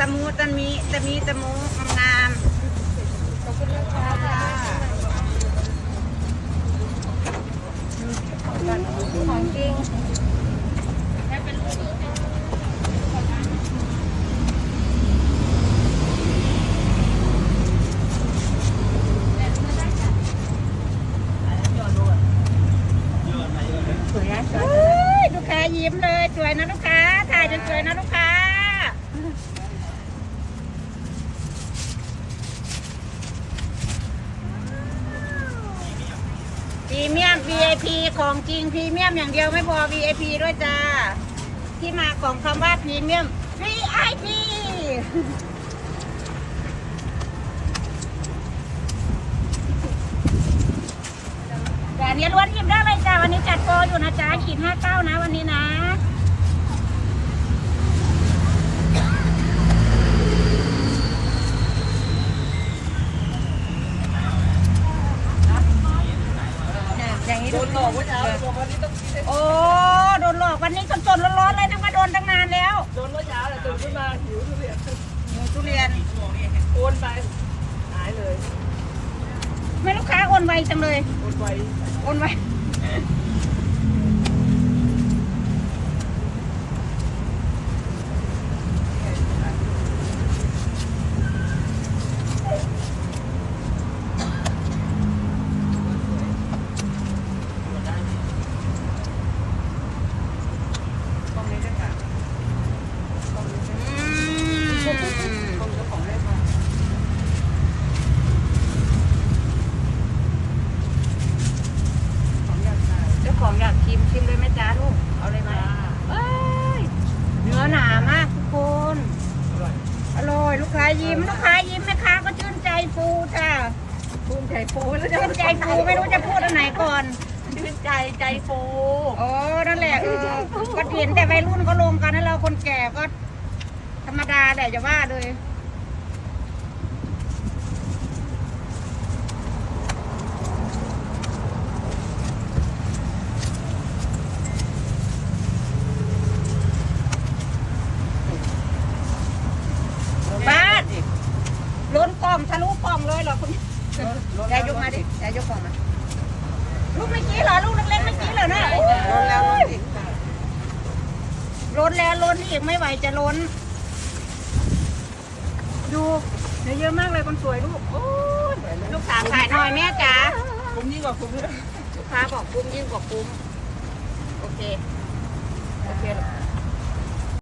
ตะมูตะมีตะมีตะมูงามขอบคุณนะคะของจริงสวยนะลูกค้ายิ้มเลย สวยนะลูกค้า ถ่ายจนสวยนะลูกค้า พรีเมียม VIP ของจริงพรีเมียมอย่างเดียวไม่พอ VIP ด้วยจ้า ที่มาของคำว่าพรีเมียม VIP แต่อันนี้ล้วนหยิบได้เลยจ้า วันนี้จัดโปรอยู่นะจ้าขีดห้าเก้านะวันนี้นะ อย่างนี้โดนหลอกเมื่อเช้าบอกวันนี้ต้องกินโอ้โดนหลอกวันนี้สดๆร้อนๆเลยนึกว่าโดนตั้งนานแล้วโดนเมื่อเช้าแหละตื่นขึ้นมาหิวทุเรียนหมูทุเรียนโอนไปหายเลย ไม่ลูกค้าโอนไวจังเลยโอนไปโอนไวอืม ต้องเจ้าของได้มา ของอยากทาน เจ้าของอยากชิมชิมเลยไหมจ้าลูก เอาเลยไหมเอ้ย เนื้อหนามากทุกคน อร่อย อร่อ ยลูกค้ายิ้มลูกค้ายิ้มแม่ค้าก็ชื่นใจฟูจ้าภูมิใจฟูแล้วชื่นใจฟูไม่รู้จะพูดอันไหนก่อน ชื่นใจใจฟูโอ้นั่นแหละเออก็เห็นแต่วัยรุ่นเขาลงกันแล้วเราคนแก่ก็ ธรรมดาแหละจะว่าเลย บ้านล้นกล่องทะลุกล่องเลยเหรอคุณยายยกมาดิยายยกกล่องมาลูกเมื่อกี้เหรอ ลูกเล็กๆเมื่อกี้เหรอนะโอ้ยล้นแล้วล้นอีกล้นแล้วล้นอีกไม่ไหวจะล้น ดูเนื้อเยอะมากเลยคนสวยลูกโอ้ยลูกสาวขายหน่อยแม่จ๋าคุ้มยิ่งกว่าคุ้มเลยลูกค้าบอกคุ้มยิ่งกว่าคุ้ม โอเค โอเคลูก